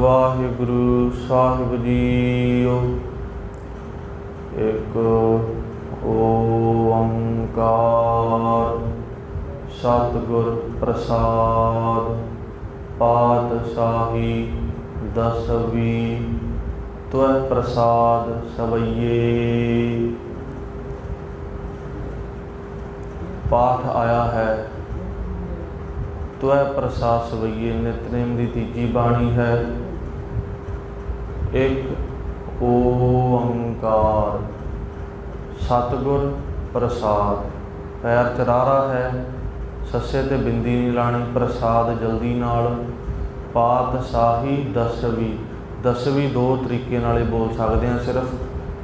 ਵਾਹਿਗੁਰੂ ਸਾਹਿਬ JIO. ਇੱਕ ਓੰਕਾਰ, ਸਤਿਗੁਰ ਪ੍ਰਸਾਦ ਪਾਤਸ਼ਾਹੀ ਦਸਵੀ ਤੁਐ ਪ੍ਰਸਾਦ ਸਵਈਏ। ਪਾਠ ਆਇਆ ਹੈ। ਤੁਐ ਪ੍ਰਸਾਦ ਸਵਈਏ, ਨਿਤਨੇਮ ਦੀ ਤੀਜੀ ਬਾਣੀ ਹੈ। ਇੱਕ, ਓੰਕਾਰ। ਸਤਿਗੁਰ ਪ੍ਰਸਾਦ। ਪੈਰ ਚਰਾਰਾ ਹੈ, ਸੱਸੇ ਤੇ ਬਿੰਦੀ ਨਹੀਂ ਲਾਣੀ, ਪ੍ਰਸਾਦ ਜਲਦੀ ਨਾਲ, ਪਾਤ ਸ਼ਾਹੀ ਦਸਵੀ। ਦਸਵੀ ਦੋ ਤਰੀਕੇ ਨਾਲੇ ਬੋਲ ਸਕਦੇ ਆ ਸਿਰਫ।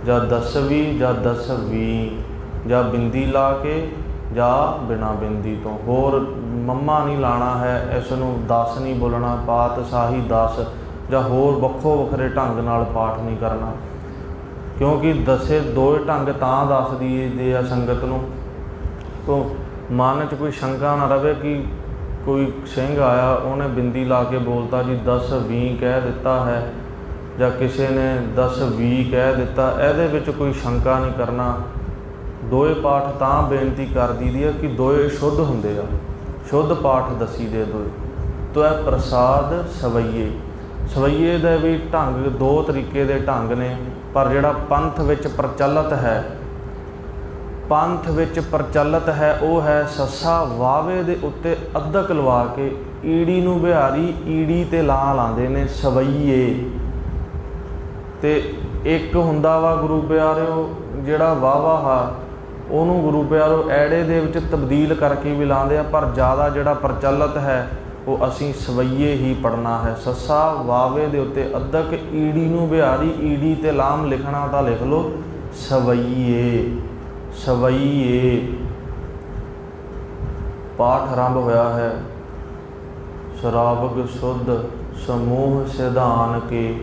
ਜਾਂ ਦਸਵੀ ਜਾਂ ਦਸਵੀ, ਜਾਂ ਬਿੰਦੀ ਲਾ ਕੇ, ਜਾਂ ਬਿਨਾ ਬਿੰਦੀ ਤੋਂ। ਹੋਰ ਮੰਮਾ ਨਹੀਂ ਲਾਣਾ ਹੈ, ਇਸ ਨੂੰ 10 ਨਹੀਂ ਬੋਲਣਾ ਪਾਤਸ਼ਾਹੀ ਦਸ ਜਾਂ ਹੋਰ ਵੱਖੋ ਵੱਖਰੇ ਢੰਗ ਨਾਲ ਪਾਠ ਨਹੀਂ ਕਰਨਾ। ਕਿਉਂਕਿ ਦਸੇ ਦੋ ਢੰਗ ਤਾਂ ਦੱਸਦੀ ਦੇ ਆ ਸੰਗਤ ਨੂੰ। ਤੋਂ ਮਨ 'ਚ ਕੋਈ ਸ਼ੰਕਾ ਨਾ ਰਵੇ ਕਿ ਕੋਈ ਸਿੰਘ ਆਇਆ, ਉਹਨੇ ਬਿੰਦੀ ਲਾ ਕੇ ਬੋਲਤਾ ਜੀ 10 20 ਕਹਿ ਦਿੱਤਾ ਹੈ। ਜਾਂ ਕਿਸੇ ਨੇ 10 20 ਕਹਿ ਦਿੱਤਾ। ਇਹਦੇ ਵਿੱਚ ਕੋਈ ਸ਼ੰਕਾ ਨਹੀਂ ਕਰਨਾ। ਦੋਏ ਪਾਠ ਤਾਂ ਬੇਨਤੀ ਕਰ ਦਈਦੀ ਹੈ ਕਿ ਦੋਏ ਸ਼ੁੱਧ ਹੁੰਦੇ ਆ। ਸ਼ੁੱਧ ਪਾਠ ਦਸੀ ਦੇ ਦੋ ਤੋ ਇਹ ਪ੍ਰਸਾਦ ਸਵਈਏ। ਸਵਈਏ ਦੇ ਵੀ ਢੰਗ ਦੋ ਤਰੀਕੇ ਦੇ ਢੰਗ ਨੇ, ਪਰ ਜਿਹੜਾ ਪੰਥ ਵਿੱਚ ਪ੍ਰਚਲਿਤ ਹੈ, ਪੰਥ ਵਿੱਚ ਪ੍ਰਚਲਿਤ ਹੈ, ਉਹ ਹੈ ਸੱਸਾ ਵਾਵੇ ਦੇ ਉੱਤੇ ਅੱਧਕ ਲਵਾ ਕੇ ਈੜੀ ਨੂੰ ਬਿਹਾਰੀ ਈੜੀ ਤੇ ਲਾ ਲਾਉਂਦੇ ਨੇ ਸਵਈਏ। ਤੇ ਇੱਕ ਹੁੰਦਾ ਵਾ ਗੁਰੂ ਪਿਆਰਿਓ, ਜਿਹੜਾ ਵਾਵਾ ਹਾ ਉਹਨੂੰ ਗੁਰੂ ਪਿਆਰੋ ਐੜੇ ਦੇ ਵਿੱਚ ਤਬਦੀਲ ਕਰਕੇ ਵੀ ਲਾਉਂਦੇ ਆ, ਪਰ ਜ਼ਿਆਦਾ ਜਿਹੜਾ ਪ੍ਰਚਲਿਤ ਹੈ, ਉਹ ਅਸੀਂ ਸਵਈਏ ਹੀ ਪੜਨਾ ਹੈ। ਸੱਸਾ ਵਾਵੇ ਦੇ ਉੱਤੇ ਅੱਧਕ ਈੜੀ ਨੂੰ ਬਿਹਾਰੀ, ਈੜੀ ਤੇ ਲਾਮ ਲਿਖਣਾ ਤਾਂ ਲਿਖ ਲਓ, ਸਵਈਏ ਸਵਈਏ। ਪਾਠ ਆਰੰਭ ਹੋਇਆ ਹੈ ਸ਼ਰਾਬਕ ਸੁਧ ਸਮੂਹ ਸਿਧਾਨ ਕੇ,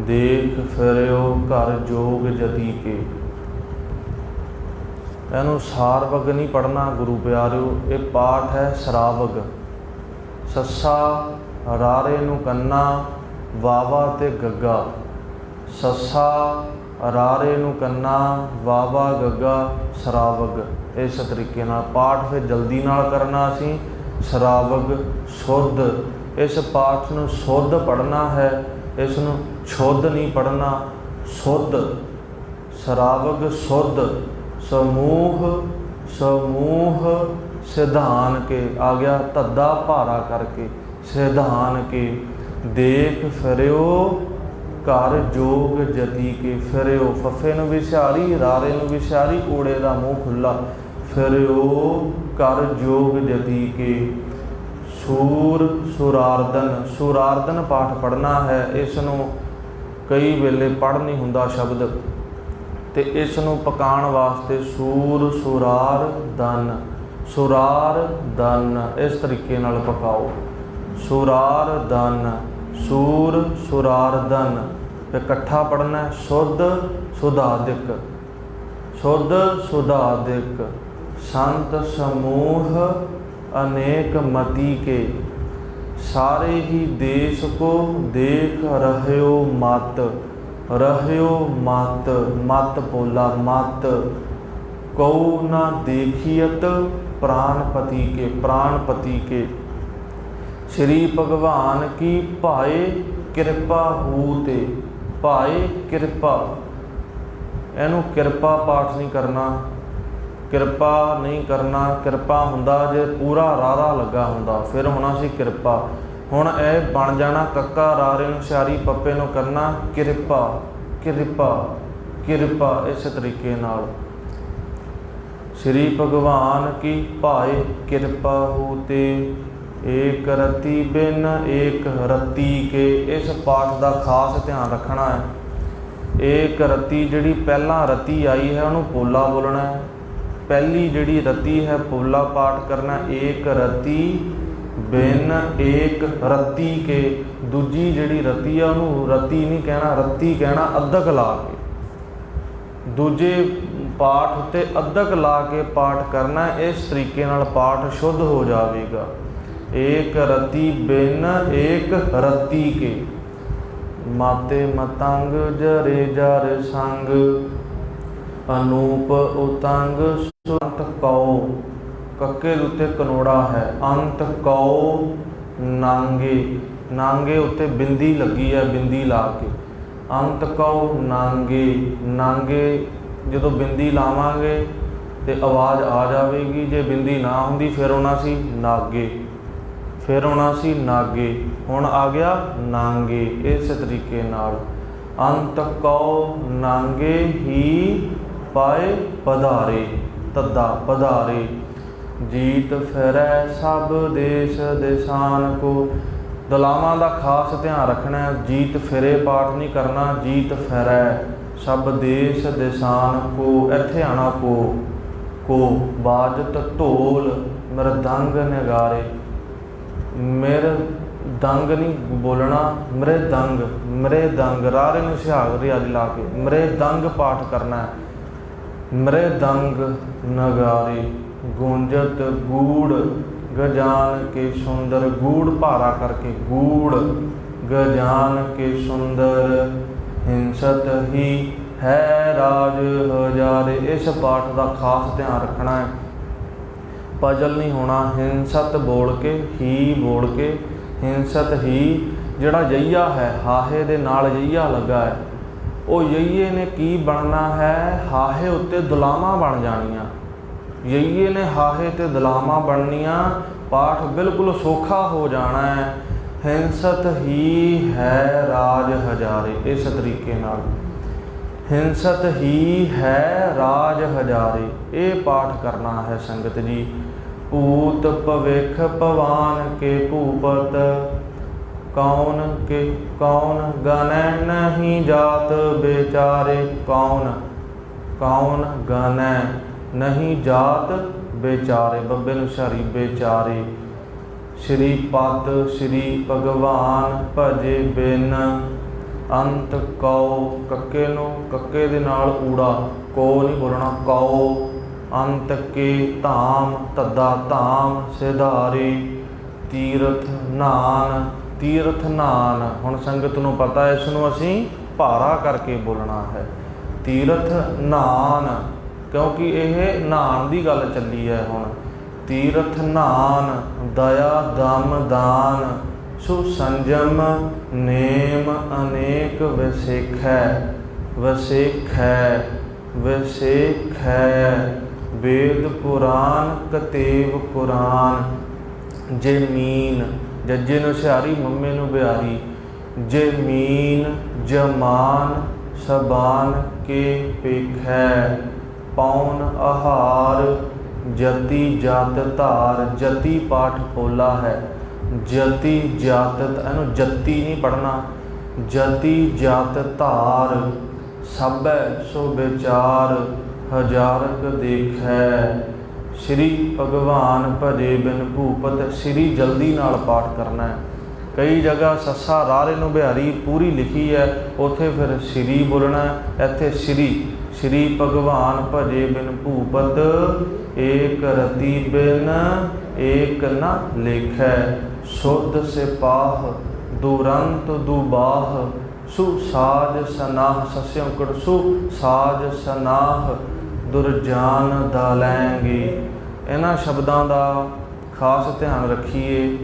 ਦੇਖ ਫਿਰਿਓ ਘਰ ਜੋਗ ਜਤੀ ਕੇ। ਇਹਨੂੰ ਸਾਰਵਗ ਨਹੀਂ ਪੜਨਾ ਗੁਰੂ ਪਿਆਰਿਓ, ਇਹ ਪਾਠ ਹੈ ਸ਼ਰਾਵਗ। ਸੱਸਾ ਰਾਰੇ ਨੂੰ ਕੰਨਾ, ਵਾਵਾ ਤੇ ਗੱਗਾ। ਸੱਸਾ ਰਾਰੇ ਨੂੰ ਕੰਨਾ, ਵਾਵਾ, ਗੱਗਾ, ਸ਼ਰਾਵਗ। ਇਸ ਤਰੀਕੇ ਨਾਲ ਪਾਠ ਫਿਰ ਜਲਦੀ ਨਾਲ ਕਰਨਾ ਅਸੀਂ। ਸ਼ਰਾਵਗ ਸੁੱਧ ਇਸ ਪਾਠ ਨੂੰ ਸੁੱਧ ਪੜਨਾ ਹੈ, ਇਸ ਨੂੰ ਛੁੱਧ ਨਹੀਂ ਪੜਨਾ ਸੁੱਧ ਸ਼ਰਾਵਗ ਸੁੱਧ ਸਮੂਹ ਸਮੂਹ ਸਿਧਾਨ ਕੇ, ਆ ਗਿਆ ਧੱਦਾ ਭਾਰਾ ਕਰਕੇ, ਸਿਧਾਨ ਕੇ। ਦੇਖ ਫਿਰਿਓ, ਘਰ ਜੋਗ ਜਤੀ ਕੇ ਫਿਰਿਓ। ਫਫੇ ਨੂੰ ਵਿਚਾਰੀ ਰਾਰੇ ਨੂੰ ਵਿਚਾਰੀ ਊੜੇ ਦਾ ਮੂੰਹ ਖੁੱਲਾ ਫਿਰਿਓ, ਘਰ ਜੋਗ ਜਤੀ ਕੇ। ਸੂਰ ਸੁਰਾਰਦਨ ਸੁਰਾਰਦਨ ਪਾਠ ਪੜਨਾ ਹੈ, ਇਸ ਨੂੰ ਕਈ ਵੇਲੇ ਪੜ ਨਹੀਂ ਹੁੰਦਾ ਸ਼ਬਦ। ਤੇ ਇਸ ਨੂੰ ਪਕਾਉਣ ਵਾਸਤੇ ਸੂਰ, ਸੁਰਾਰ, ਦਨ। ਸੁਰਾਰ, ਦਨ, ਇਸ ਤਰੀਕੇ ਨਾਲ ਪਕਾਓ। ਸੁਰਾਰ, ਦਨ। ਸੂਰ, ਸੁਰਾਰ, ਦਨ। ਇਕੱਠਾ ਪੜਨਾ ਹੈ। ਸੁਧ ਸੁਧਾਦਿਕ। ਸੁਧ ਸੁਧਾਦਿਕ। ਸੰਤ, ਸਮੂਹ, ਅਨੇਕ ਮਤੀ ਕੇ। ਸਾਰੇ ਹੀ ਦੇਸ਼ ਕੋ ਦੇਖ ਰਹਿਓ ਮਤ। ਰਹਿਓ ਮਤ ਮਤ ਪੋਲਾ ਮਤ। ਕਉ ਨਾ ਦੇਖੀਅਤ ਪ੍ਰਾਨਪਤੀ ਕੇ ਪ੍ਰਾਨਪਤੀ ਕੇ। ਸ਼੍ਰੀ ਭਗਵਾਨ ਕੀ ਭਾਏ ਕਿਰਪਾ ਹੂ ਤੇ ਭਾਏ ਕਿਰਪਾ। ਇਹਨੂੰ ਕਿਰਪਾ ਪਾਠ ਨਹੀਂ ਕਰਨਾ, ਕਿਰਪਾ ਨਹੀਂ ਕਰਨਾ। ਕਿਰਪਾ ਹੁੰਦਾ ਜੇ ਪੂਰਾ ਰਾਰਾ ਲੱਗਾ ਹੁੰਦਾ, ਫਿਰ ਹੋਣਾ ਸੀ ਕਿਰਪਾ। ਹੁਣ ਇਹ ਬਣ ਜਾਣਾ ਕੱਕਾ ਰਾਰੇ ਨੂੰ ਸ਼ਾਰੀ, ਪੱਪੇ ਨੂੰ ਕਰਨਾ ਕਿਰਪਾ ਕਿਰਪਾ ਕਿਰਪਾ ਇਸ ਤਰੀਕੇ ਨਾਲ। ਸ੍ਰੀ ਭਗਵਾਨ ਕੀ ਭਾਏ ਕਿਰਪਾ ਹੋ ਤੇ ਏਕ ਰਤੀ ਬਿਨ ਏਕ ਰਤੀ ਕੇ। ਇਸ ਪਾਠ ਦਾ ਖਾਸ ਧਿਆਨ ਰੱਖਣਾ ਹੈ। ਏਕ ਰਤੀ ਜਿਹੜੀ ਪਹਿਲਾਂ ਰਤੀ ਆਈ ਹੈ, ਉਹਨੂੰ ਪੋਲਾ ਬੋਲਣਾ ਹੈ। ਪਹਿਲੀ ਜਿਹੜੀ ਰਤੀ ਹੈ, ਪੋਲਾ ਪਾਠ ਕਰਨਾ ਏਕ ਰਤੀ ਬਿਨ ਏਕ ਰਤੀ ਕੇ, ਦੂਜੀ ਜਿਹੜੀ ਰਤੀ ਆ ਉਹਨੂੰ ਰਤੀ ਨਹੀਂ ਕਹਿਣਾ, ਰਤੀ ਕਹਿਣਾ ਅੱਧਕ ਲਾ ਕੇ। ਦੂਜੇ ਪਾਠ ਉੱਤੇ ਅੱਧਕ ਲਾ ਕੇ ਪਾਠ ਕਰਨਾ, ਇਸ ਤਰੀਕੇ ਨਾਲ ਪਾਠ ਸ਼ੁੱਧ ਹੋ ਜਾਵੇਗਾ। ਏਕ ਰਤੀ ਬਿਨ ਏਕ ਰਤੀ ਕੇ। ਮਾਤੇ ਮਤੰਗ ਜਰੇ ਜਰ ਸੰਗ, ਅਨੂਪ ਉਤੰਗ ਸੁਰਤ ਕਉ। ਕੱਕੇ ਦੇ ਉੱਤੇ ਕਨੋੜਾ ਹੈ। ਅੰਤ ਕਉ ਨਾਂਗੇ। ਨਾਂਗੇ ਉੱਤੇ ਬਿੰਦੀ ਲੱਗੀ ਹੈ, ਬਿੰਦੀ ਲਾ ਕੇ। ਅੰਤ ਕਉ ਨਾਂਗੇ। ਨਾਂਗੇ ਜਦੋਂ ਬਿੰਦੀ ਲਾਵਾਂਗੇ ਤੇ ਆਵਾਜ਼ ਆ ਜਾਵੇਗੀ। ਜੇ ਬਿੰਦੀ ਨਾ ਹੁੰਦੀ, ਫਿਰ ਆਉਣਾ ਸੀ ਨਾਗੇ। ਫਿਰ ਆਉਣਾ ਸੀ ਨਾਗੇ। ਹੁਣ ਆ ਗਿਆ ਨਾਂਗੇ ਇਸ ਤਰੀਕੇ ਨਾਲ। ਅੰਤ ਕਉ ਨਾਂਗੇ ਹੀ ਪਾਏ ਪਧਾਰੇ। ਤੱਦਾ ਪਧਾਰੇ। ਜੀਤ ਫਿਰੈ ਸਭ ਦੇਸ਼ ਦੇਸਾਨ ਕੋ ਦਲਾਵਾਂ ਦਾ ਖਾਸ ਧਿਆਨ ਰੱਖਣਾ, ਜੀਤ ਫਿਰੇ ਪਾਠ ਨਹੀਂ ਕਰਨਾ, ਜੀਤ ਫਿਰੈ ਸਭ ਦੇਸ਼ ਦੇਸਾਨ ਕੋ ਇੱਥੇ ਆਣਾ ਕੋ ਕੋ ਬਾਜਤ ਢੋਲ ਮਰਦੰਗ ਨਗਾਰੇ। ਮੇਰ ਦੰਗ ਨਹੀਂ ਬੋਲਣਾ, ਮਰੇ ਦੰਗ ਮਰੇ ਦੰਗ ਰਾਰੇ ਨੂੰ ਸਿਹਾਗ ਰਿਆਜ ਲਾ ਕੇ, ਮਰੇ ਦੰਗ ਪਾਠ ਕਰਨਾ। ਹੈ ਮਰੇ ਦੰਗ ਨਗਾਰੇ, ਗੁੰਜਤ ਗੂੜ ਗਜਾਨ ਕੇ ਸੁੰਦਰ, ਗੂੜ ਭਾਰਾ ਕਰਕੇ ਗੂੜ ਗਜਾਨ ਕੇ ਸੁੰਦਰ, ਹਿੰਸਤ ਹੀ ਹੈ ਰਾਜ ਹਜ਼ਾਰੇ। ਇਸ ਪਾਠ ਦਾ ਖਾਸ ਧਿਆਨ ਰੱਖਣਾ ਹੈ। ਪਜਲ ਨਹੀਂ ਹੋਣਾ, ਹਿੰਸਤ ਬੋਲ ਕੇ ਹੀ ਬੋਲ ਕੇ, ਹਿੰਸਤ ਹੀ ਜਿਹੜਾ ਜਈਆ ਹੈ, ਹਾਹੇ ਦੇ ਨਾਲ ਜਈਆ ਲੱਗਾ ਹੈ। ਉਹ ਯਈਏ ਨੇ ਕੀ ਬਣਨਾ ਹੈ? ਹਾਹੇ ਉੱਤੇ ਦੁਲਾਵਾਂ ਬਣ ਜਾਣੀਆਂ। ਯਈਏ ਨੇ ਹਾਹੇ ਤੇ ਦੁਲਾਵਾਂ ਬਣਨੀਆਂ, ਪਾਠ ਬਿਲਕੁਲ ਸੌਖਾ ਹੋ ਜਾਣਾ ਹੈ। ਹਿੰਸਤ ਹੀ ਹੈ ਰਾਜ ਹਜ਼ਾਰੇ, ਇਸ ਤਰੀਕੇ ਨਾਲ। ਹਿੰਸਤ ਹੀ ਹੈ ਰਾਜ ਹਜ਼ਾਰੇ, ਇਹ ਪਾਠ ਕਰਨਾ ਹੈ ਸੰਗਤ ਜੀ। ਭੂਤ ਭਵਿਖ ਭਵਾਨ ਕੇ ਭੂਪਤ ਕੌਣ ਕੇ ਕੌਣ ਗਨੈ ਨਹੀਂ ਜਾਤ ਬੇਚਾਰੇ ਕੌਣ? ਕੌਣ ਗਨੈ ਨਹੀਂ ਜਾਤ ਬੇਚਾਰੇ ਬੱਬੇ ਨੂੰ ਸ਼ਰੀ ਬੇਚਾਰੇ ਸ਼੍ਰੀ ਪਤ ਸ਼੍ਰੀ ਭਗਵਾਨ ਭਜੇ ਬਿਨ ਅੰਤ ਕਉ ਕੱਕੇ ਨੂੰ ਕੱਕੇ ਦੇ ਨਾਲ ਊੜਾ। ਕੋ ਨਹੀਂ ਬੋਲਣਾ, ਕਉ। ਅੰਤ ਕੇ ਧਾਮ ਤੱਦਾ ਧਾਮ ਸਿਧਾਰੀ। ਤੀਰਥ ਨਾਨ ਤੀਰਥ ਨਾਨ, ਹੁਣ ਸੰਗਤ ਨੂੰ ਪਤਾ ਹੈ ਇਸ ਨੂੰ ਅਸੀਂ ਭਾਰਾ ਕਰਕੇ ਬੋਲਣਾ ਹੈ। ਤੀਰਥ ਨਾਨ, ਕਿਉਂਕਿ ਇਹ ਨਾਨ ਦੀ ਗੱਲ ਚੱਲੀ ਹੈ ਹੁਣ। ਤੀਰਥ ਨਾਨ, ਦਇਆ, ਦਮ, ਦਾਨ ਸੁ ਸੰਜਮ, ਨੇਮ ਅਨੇਕ ਵਿਸੇਖੈ ਵਿਸੇਖੈ ਵਿਸੇਖੈ, ਵੇਦ ਪੁਰਾਨ ਕਤੇਵ ਪੁਰਾਨ ਜਮੀਨ ਜੱਜੇ ਨੂੰ ਸਿਹਾਰੀ ਮੰਮੇ ਨੂੰ ਬਿਹਾਰੀ। ਜਮੀਨ ਜਮਾਨ ਸਬਾਨ ਕੇ ਪੇਖੈ ਪੌਣ ਆਹਾਰ, ਜਤੀ ਜਾਤ ਧਾਰ, ਜਤੀ ਪਾਠ ਪੋਲਾ ਹੈ। ਜਤੀ ਜਾਤਤ ਇਹਨੂੰ ਜਤੀ ਨਹੀਂ ਪੜਨਾ ਜਤੀ ਜਾਤ ਧਾਰ ਸਭੈ ਸੋ ਵਿਚਾਰ, ਹਜ਼ਾਰਕ ਦੇਖੈ। ਸ਼੍ਰੀ ਭਗਵਾਨ ਭਜੇ ਬਿਨ ਭੂਪਤ, ਸ਼੍ਰੀ ਜਲਦੀ ਨਾਲ ਪਾਠ ਕਰਨਾ ਹੈ। ਕਈ ਜਗ੍ਹਾ ਸੱਸਾ ਰਾਰੇ ਨੂੰ ਬਿਹਾਰੀ ਪੂਰੀ ਲਿਖੀ ਹੈ, ਉਥੇ ਫਿਰ ਸ਼੍ਰੀ ਬੋਲਣਾ ਇੱਥੇ ਸ਼੍ਰੀ ਸ਼੍ਰੀ ਭਗਵਾਨ ਭਜੇ ਬਿਨ ਭੂਪਤ, ਏਕ ਰਤੀ ਬਿਨ ਏਕ ਨ ਲੇਖੈ ਸੁਧ ਸਿਪਾਹ ਦੁਰੰਤ ਦੁਬਾਹ, ਸੁ ਸਾਜ ਸਨਾਹ ਸਸਿਅੰਕੜ ਸੁ ਸਾਜ ਸਨਾਹ ਦੁਰਜਾਨ ਲੈਂਗੇ। ਇਹਨਾਂ ਸ਼ਬਦਾਂ ਦਾ ਖਾਸ ਧਿਆਨ ਰੱਖੀਏ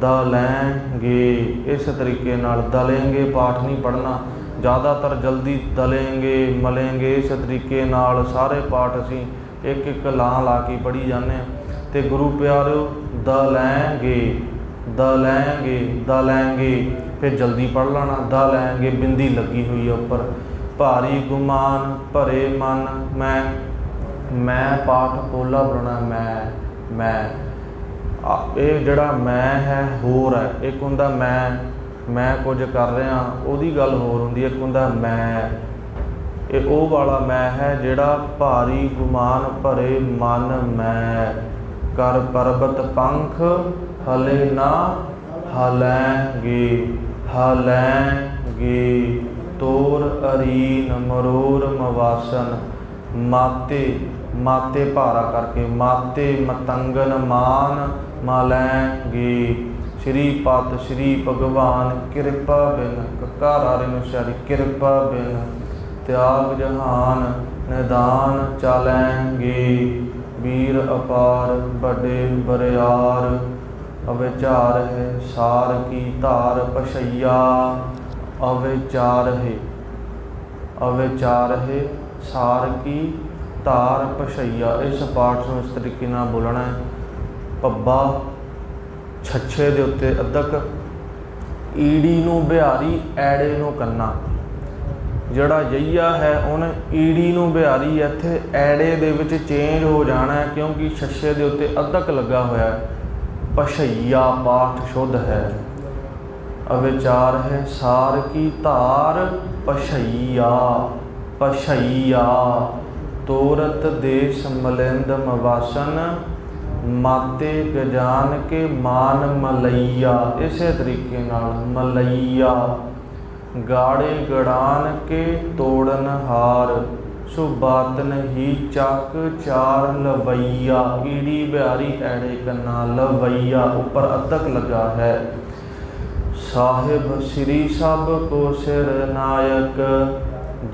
ਦਲੈਂਗੇ ਇਸ ਤਰੀਕੇ ਨਾਲ ਦਲੇਂਗੇ, ਪਾਠ ਨਹੀਂ ਪੜਨਾ ਜ਼ਿਆਦਾਤਰ ਜਲਦੀ ਦਲੇਂਗੇ, ਮਲੇਂਗੇ। ਇਸ ਤਰੀਕੇ ਨਾਲ ਸਾਰੇ ਪਾਠ ਅਸੀਂ ਇੱਕ ਇੱਕ ਲਾਂ ਲਾ ਕੇ ਪੜੀ ਜਾਂਦੇ ਹਾਂ। ਤੇ ਗੁਰੂ ਪਿਆਰਿਓ ਦਲੈਂਗੇ ਦਲੈਂਗੇ ਲੈਂਗੇ ਫਿਰ ਜਲਦੀ ਪੜ ਲੈਣਾ ਦਲੈਂਗੇ ਬਿੰਦੀ ਲੱਗੀ ਹੋਈ ਹੈ ਉੱਪਰ। ਭਾਰੀ ਗੁਮਾਨ ਭਰੇ ਮਨ, ਮੈਂ ਮੈਂ ਪਾਠ ਪੋਲਾ ਬਣਾ ਮੈਂ ਮੈਂ। ਇਹ ਜਿਹੜਾ ਮੈਂ ਹੈ, ਹੋਰ ਹੈ। ਇੱਕ ਹੁੰਦਾ ਮੈਂ ਮੈਂ ਕੁਝ ਕਰ ਰਿਹਾ, ਉਹਦੀ ਗੱਲ ਹੋਰ ਹੁੰਦੀ ਹੈ। ਇੱਕ ਹੁੰਦਾ ਮੈਂ। ਇਹ ਉਹ ਵਾਲਾ ਮੈਂ ਹੈ ਜਿਹੜਾ ਭਾਰੀ ਗੁਮਾਨ ਭਰੇ ਮਨ ਮੈਂ। ਕਰ ਪਰਬਤ ਪੰਖ ਹਲੇ ਨਾ ਹਲੈਂਗੇ ਹਲੈਂਗੇ। ਤੋਰ ਅਰੀਨ ਮਰੋਰ ਮਵਾਸਨ, ਮਾਤੇ ਮਾਤੇ ਭਾਰਾ ਕਰਕੇ, ਮਾਤੇ ਮਤੰਗਨ ਮਾਨ ਮਾਲੈਂਗੇ। ਸ਼੍ਰੀ ਪਤ ਸ਼੍ਰੀ ਭਗਵਾਨ, ਕਿਰਪਾ ਬਿਨ ਕਕਾਰ ਆਰੇ ਨੂੰ ਕਿਰਪਾ ਬਿਨ ਤਿਆਗ ਜਹਾਨ ਨਿਦਾਨ ਚਾਲੈਂਗੇ। ਵੀਰ ਅਪਾਰ ਵੱਡੇ ਬਰਿਆਰ ਅਵਿਚਾਰ ਹੈ ਸਾਰ ਕੀ ਧਾਰ ਪਛਈਆ ਅਵਿਚਾਰ ਹੈ ਅਵਿਚਾਰ ਹੈ ਸਾਰ ਕੀ ਧਾਰ ਪਛਈਆ ਇਸ ਪਾਠ ਨੂੰ ਇਸ ਤਰੀਕੇ ਨਾਲ ਬੋਲਣਾ ਹੈ। ਪੱਬਾ ਛੱਛੇ ਦੇ ਉੱਤੇ ਅਦਕ, ਈੜੀ ਨੂੰ ਬਿਹਾਰੀ, ਐੜੇ ਨੂੰ ਕੰਨਾ। ਜਿਹੜਾ ਜਈਆ ਹੈ, ਉਹਨੇ ਈੜੀ ਨੂੰ ਬਿਹਾਰੀ, ਇੱਥੇ ਐੜੇ ਦੇ ਵਿੱਚ ਚੇਂਜ ਹੋ ਜਾਣਾ ਹੈ, ਕਿਉਂਕਿ ਛੱਛੇ ਦੇ ਉੱਤੇ ਅਦਕ ਲੱਗਾ ਹੋਇਆ ਹੈ। ਪਛਈਆ ਪਾਠ ਸ਼ੁੱਧ ਹੈ। ਅਵਿਚਾਰ ਹੈ, ਸਾਰ ਕੀ ਧਾਰ ਪਛਈਆ ਪਛਈਆ ਤੋਰਤ ਦੇਸ਼ ਮਲਿੰਦ ਮਵਾਸਨ, ਮਾਤੇ ਗਜਾਨ ਕੇ ਮਾਨ ਮਲਈਆ। ਇਸੇ ਤਰੀਕੇ ਨਾਲ ਮਲਈਆ। ਗਾੜੇ ਗੜਾਨ ਕੇ ਤੋੜਨ ਹਾਰ। ਸੁਬਾਤ ਹੀ ਚੱਕ ਚਾਰ ਲਵਈਆ। ਈੜੀ ਬਿਹਾਰੀ ਐੜੇ ਕੰਨਾ ਲਵਈਆ। ਉੱਪਰ ਅਦਕ ਲੱਗਾ ਹੈ। ਸਾਹਿਬ ਸ੍ਰੀ ਸਭ ਕੋ ਸਿਰ ਨਾਇਕ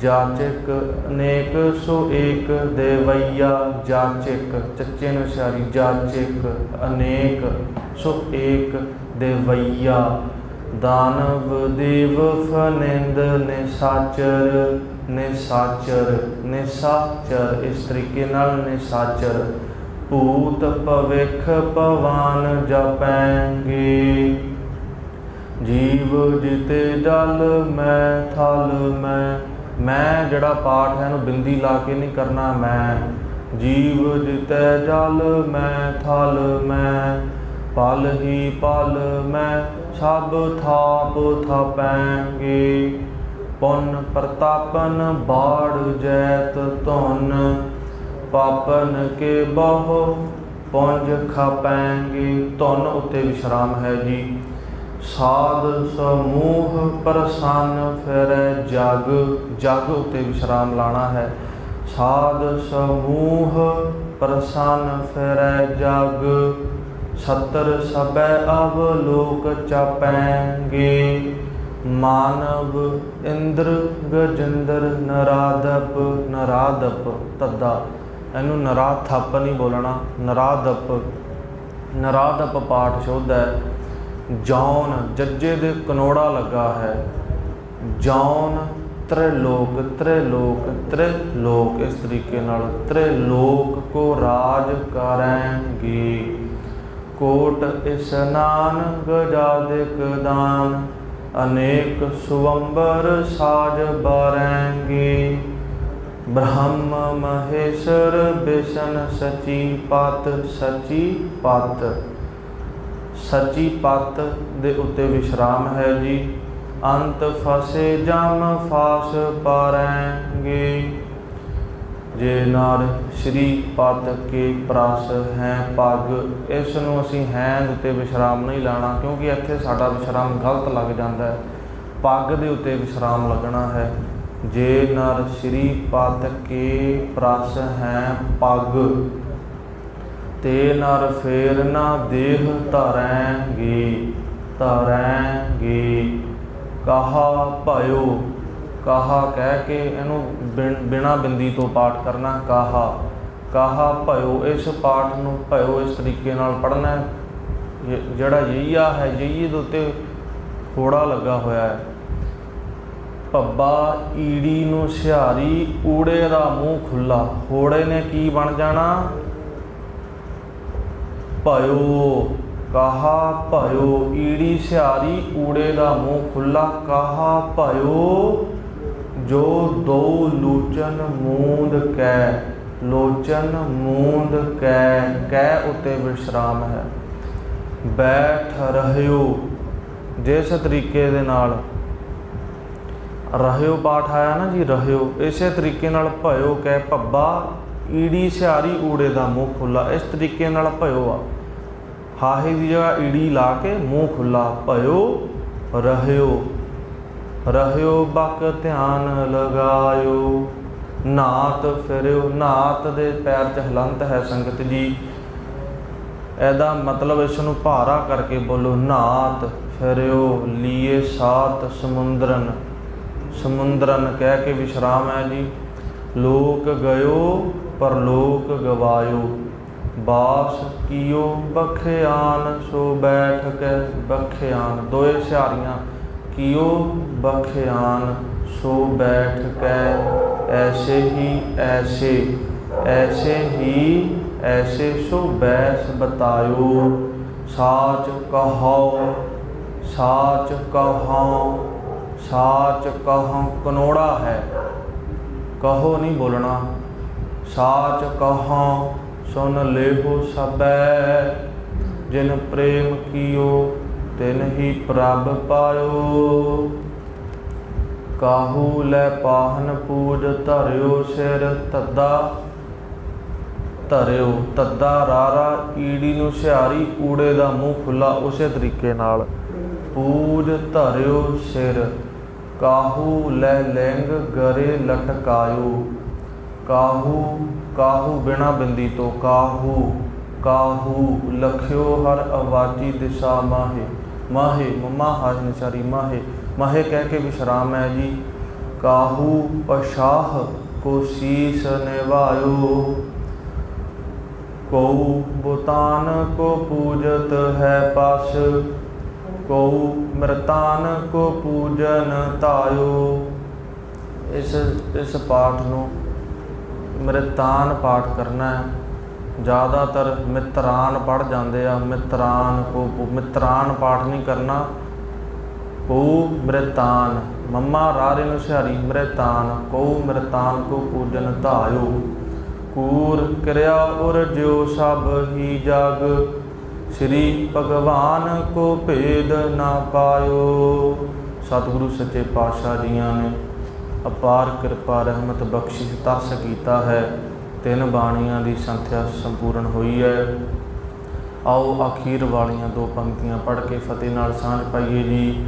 ਜਾਚਕ ਅਨੇਕ ਸੋ ਏਕ ਦੇਵਈਆ ਜਾਚਕ, ਚੱਚੇ ਨੂੰ ਸਾਰੀ ਜਾਚਕ ਅਨੇਕ ਸੋ ਏਕ ਦੇਵਈਆ ਦਾਨਵ ਦੇਵ ਫਨਿੰਦ ਨਿਸਾਚਰ ਨਿਸਾਚਰ ਨਿਸਾਚਰ ਇਸ ਤਰੀਕੇ ਨਾਲ ਨਿਸਾਚਰ ਭੂਤ ਭਵਿਖ ਪਵਾਨ ਜਪੈਂਗੇ। ਜੀਵ ਜਿਤੇ ਜਲ ਮੈਂ ਥਲ ਮੈਂ ਮੈਂ ਜਿਹੜਾ ਪਾਠ ਹੈ ਇਹਨੂੰ ਬਿੰਦੀ ਲਾ ਕੇ ਨਹੀਂ ਕਰਨਾ ਮੈਂ। ਜੀਵ ਜਿਤੇ ਜਲ, ਮੈਂ ਥਲ, ਮੈਂ ਪਲ ਹੀ ਪਲ, ਮੈਂ ਸਭ ਥਾਪ ਥਾਪੈਂਗੇ। ਪੁੰਨ ਪ੍ਰਤਾਪਨ ਬਾੜ ਜੈਤ ਧੁਨ, ਪਾਪਨ ਕੇ ਬਹੁ ਪੁੰਜ ਖਾਪੈਂਗੇ। ਧੁਨ ਉੱਤੇ ਵਿਸ਼ਰਾਮ ਹੈ ਜੀ। ਸਾਧ ਸਮੂਹ ਪ੍ਰਸੰਨ ਫਿਰੈ ਜਗ ਜਗ ਉਤੇ ਵਿਸ਼ਰਾਮ ਲਾਣਾ ਹੈ। ਸਾਧ ਸਮੂਹ ਪ੍ਰਸੰਨ ਫਿਰੈ ਜਗ, ਸਤਰ ਸਬੈ ਅਵਲੋਕ ਚਾਪੈਂਗੇ। ਮਾਨਵ ਇੰਦਰ ਗਜਿੰਦਰ ਨਰਾਦਪ ਨਰਾਦਪ ਤੱਦਾ। ਇਹਨੂੰ ਨਰਾਥਪ ਨਹੀਂ ਬੋਲਣਾ। ਨਰਾਦਪ ਨਰਾਦਪ ਪਾਠ ਸ਼ੁੱਧ ਹੈ। ਜੌਨ ਜੱਜੇ ਦੇ ਕਨੋੜਾ ਲੱਗਾ ਹੈ। ਜੌਨ, ਤ੍ਰਿਲੋਕ ਤ੍ਰਿਲੋਕ ਤ੍ਰਿਲੋਕ, ਇਸ ਤਰੀਕੇ ਨਾਲ ਤ੍ਰਿਲੋਕ ਕੋ ਰਾਜ ਕਰੈਂਗੇ ਕੋਟ ਇਸਨਾਨ ਗਜਾਦਿਕ ਦਾਨ, ਅਨੇਕ ਸੁਵੰਬਰ ਸਾਜ ਬਾਰੈਂਗੇ ਬ੍ਰਹਮ ਮਹੇਸ਼ਰ ਬਿਸ਼ਨ ਸਚੀ ਪਤ ਸਚੀ ਪਤ। ਸੱਚੀ ਪੱਤ ਦੇ ਉੱਤੇ ਵਿਸ਼ਰਾਮ ਹੈ ਜੀ। ਅੰਤ ਫਸੇ ਜਮ ਫਾਸ ਪਾਰੈਂਗੇ। ਜੇ ਨਾਰ ਸ਼੍ਰੀ ਪਤ ਕੇ ਪ੍ਰਸ ਹੈ ਪੱਗ ਇਸ ਨੂੰ ਅਸੀਂ ਹੈ ਉੱਤੇ ਵਿਸ਼ਰਾਮ ਨਹੀਂ ਲਾਣਾ, ਕਿਉਂਕਿ ਇੱਥੇ ਸਾਡਾ ਵਿਸ਼ਰਾਮ ਗਲਤ ਲੱਗ ਜਾਂਦਾ ਹੈ। ਪੱਗ ਦੇ ਉੱਤੇ ਵਿਸ਼ਰਾਮ ਲੱਗਣਾ ਹੈ। ਜੇ ਨਰ ਸ਼੍ਰੀ ਪਤ ਕੇ ਪ੍ਰਸ ਹੈ ਪੱਗ ਤੇ ਨਰ ਫੇਰ ਨਾ ਦੇਹ ਧਰੈਂਗੇ ਧਰੈਂਗੇ। ਕਹਾ ਭਇਓ, ਕਹਾ ਕਹਿ ਕੇ ਇਹਨੂੰ ਬਿਨਾ ਬਿੰਦੀ ਤੋਂ ਪਾਠ ਕਰਨਾ ਕਹਾ। ਕਹਾ ਭਇਓ, ਇਸ ਪਾਠ ਨੂੰ ਭਇਓ ਇਸ ਤਰੀਕੇ ਨਾਲ ਪੜਨਾ ਜਿਹੜਾ ਯਈਆ ਹੈ ਯਈਏ ਦੇ ਉੱਤੇ ਹੋੜਾ ਲੱਗਾ ਹੋਇਆ ਹੈ। ਪੱਬਾ ਈੜੀ ਨੂੰ ਸਿਹਾਰੀ, ਊੜੇ ਦਾ ਮੂੰਹ ਖੁੱਲਾ ਹੋੜੇ ਨੇ ਕੀ ਬਣ ਜਾਣਾ? ਭਇਓ, ਕਹਾ ਭਇਓ, ਈੜੀ ਸਿਹਾਰੀ ਊੜੇ ਦਾ ਮੂੰਹ ਖੁੱਲਾ ਕਹਾ ਭਇਓ, ਜੋ ਦੋ ਲੋਚਨ ਮੂੰਦ ਕੈ, ਲੋਚਨ ਮੂੰਦ ਕੈ ਕੈ ਉਤੇ ਵਿਸ਼ਰਾਮ ਹੈ। ਬੈਠ ਰਹਿਓ ਜਿਸ ਤਰੀਕੇ ਦੇ ਨਾਲ। ਰਹਿਓ ਪਾਠ ਆਇਆ ਨਾ ਜੀ, ਰਹਿਓ। ਇਸੇ ਤਰੀਕੇ ਨਾਲ ਭਇਓ, ਕੈ ਭੱਬਾ ਈੜੀ ਸਿਆਰੀ ਊੜੇ ਦਾ ਮੂੰਹ ਖੁੱਲਾ ਇਸ ਤਰੀਕੇ ਨਾਲ ਭਇਓ ਆ। ਹਾਹੇ ਦੀ ਜਗ੍ਹਾ ਈੜੀ ਲਾ ਕੇ ਮੂੰਹ ਖੁੱਲਾ ਭਇਓ ਰਹਿਓ ਰਹਿਓ ਬਕ ਧਿਆਨ ਲਗਾਇਓ। ਨਾਤ ਫਿਰਿਓ, ਨਾਤ ਦੇ ਪੈਰ ਚ ਹਲੰਤ ਹੈ ਸੰਗਤ ਜੀ। ਇਹਦਾ ਮਤਲਬ ਇਸ ਨੂੰ ਭਾਰਾ ਕਰਕੇ ਬੋਲੋ, ਨਾਤ ਫਿਰਿਓ, ਲੀਏ ਸਾਤ ਸਮੁੰਦਰਨ। ਸਮੁੰਦਰਨ ਕਹਿ ਕੇ ਵਿਸ਼ਰਾਮ ਹੈ ਜੀ। ਲੋਕ ਗਇਓ ਪਰਲੋਕ ਗਵਾਇਓ ਬਾਸ ਕੀਓ ਬਖਿਆਨ, ਸੋ ਬੈਠ ਕੇ ਬਖਿਆਨ, ਦੋਏ ਸਿਆਰੀਆਂ ਕੀਓ ਬਖਿਆਨ, ਸੋ ਬੈਠ ਕੇ ਐਸੇ ਹੀ ਐਸੇ ਐਸੇ ਹੀ ਐਸੇ, ਸੋ ਬੈਸ ਬਤਾਇਓ, ਸਾਚ ਕਹੋ ਸਾਚ ਕਹੋ ਸਾਚ ਕਹੋ ਕਨੋੜਾ ਹੈ, ਕਹੋ ਨਹੀਂ ਬੋਲਣਾ। ਸਾਚ ਕਹਾਂ, ਸੁਨ ਲੇਹੋ ਸਬੈ ਜਿਨ ਪ੍ਰੇਮ ਕੀਓ, ਤਿਨ ਹੀ ਪ੍ਰਭ ਪਾਇਓ। ਕਾਹੂ ਲੈ ਪਾਹਨ ਪੂਜ ਧਰਿਓ ਸਿਰ ਤੱਦਾ। ਧਰਿਓ ਤੱਦਾ ਰਾਰਾ ਈੜੀ ਨੂੰ ਸਿਹਾਰੀ ਊੜੇ ਦਾ ਮੂੰਹ ਖੁੱਲਾ ਉਸੇ ਤਰੀਕੇ ਨਾਲ। ਪੂਜ ਧਰਿਓ ਸਿਰ, ਕਾਹੂ ਲੈ ਲਿੰਗ ਗਰੇ ਲਟਕਾਇਓ। ਕਾਹੂ ਕਾਹੂ ਬਿਨਾ ਬਿੰਦੀ ਤੋਂ ਕਾਹੂ ਕਾਹੂ ਲਖਿਓ ਹਰ ਆਵਾਜੀ ਦਿਸ਼ਾ ਮਾਹੇ ਮਾਹੇ, ਮਮਾ ਹਾਜ ਨਿਚਾਰੀ ਮਾਹੇ ਮਾਹੇ ਕਹਿ ਕੇ ਵਿਸ਼ਰਾਮ ਹੈ ਜੀ। ਕਾਹੂ ਪਸ਼ਾਹ ਕੋ ਸੀਸ ਨਿਵਾਇਓ, ਕਉ ਬੁਤਾਨ ਕੋ ਪੂਜਤ ਹੈ ਪਸ, ਕਉ ਮਰਤਾਨ ਕੋ ਪੂਜਨ ਧਾਇਓ ਇਸ ਇਸ ਪਾਠ ਨੂੰ ਮ੍ਰਿਤਾਨ ਪਾਠ ਕਰਨਾ ਹੈ। ਜ਼ਿਆਦਾਤਰ ਮਿਤਰਾਨ ਪੜ ਜਾਂਦੇ ਆ। ਮਿਤਰਾਨ ਕੋ ਮਿਤਰਾਨ ਪਾਠ ਨਹੀਂ ਕਰਨਾ। ਕੋ ਮ੍ਰਿਤਾਨ ਮੰਮਾ ਰਾਰੇ ਨੂੰ ਸਿਹਾਰੀ ਮ੍ਰਿਤਾਨ ਕੋ ਮ੍ਰਿਤਾਨ ਕੋ ਪੂਜਨ ਧਾਇਓ। ਕੂਰ ਕਿਰਿਆ ਉਰ ਜਿਉ ਸਭ ਹੀ ਜਗ। ਸ੍ਰੀ ਭਗਵਾਨ ਕੋ ਭੇਦ ਨਾ ਪਾਇਓ। ਸਤਿਗੁਰੂ ਸੱਚੇ ਪਾਤਸ਼ਾਹ ਜੀਆਂ ਨੇ ਅਪਾਰ ਕਿਰਪਾ, ਰਹਿਮਤ ਬਖਸ਼ਿਸ਼ ਤਰਸ ਕੀਤਾ ਹੈ। ਤਿੰਨ ਬਾਣੀਆਂ ਦੀ ਸੰਥਿਆ ਸੰਪੂਰਨ ਹੋਈ ਹੈ। ਆਓ ਅਖੀਰ ਵਾਲੀਆਂ ਦੋ ਪੰਕਤੀਆਂ ਪੜ੍ਹ ਕੇ ਫਤਿਹ ਨਾਲ ਸਾਂਝ ਪਾਈਏ ਜੀ।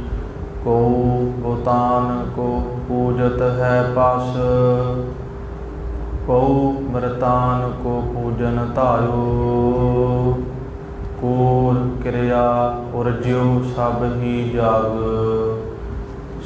ਕੋ ਬੋਤਾਨ, ਕੋ ਪੂਜਤ ਹੈ ਪਾਸ। ਕੋ ਮਰਤਾਨ, ਕੋ ਪੂਜਨ ਧਾਇਓ। ਕੂਰ ਕਿਰਿਆ ਉਰਜਿਓ ਸਭ ਹੀ ਜਾਗ।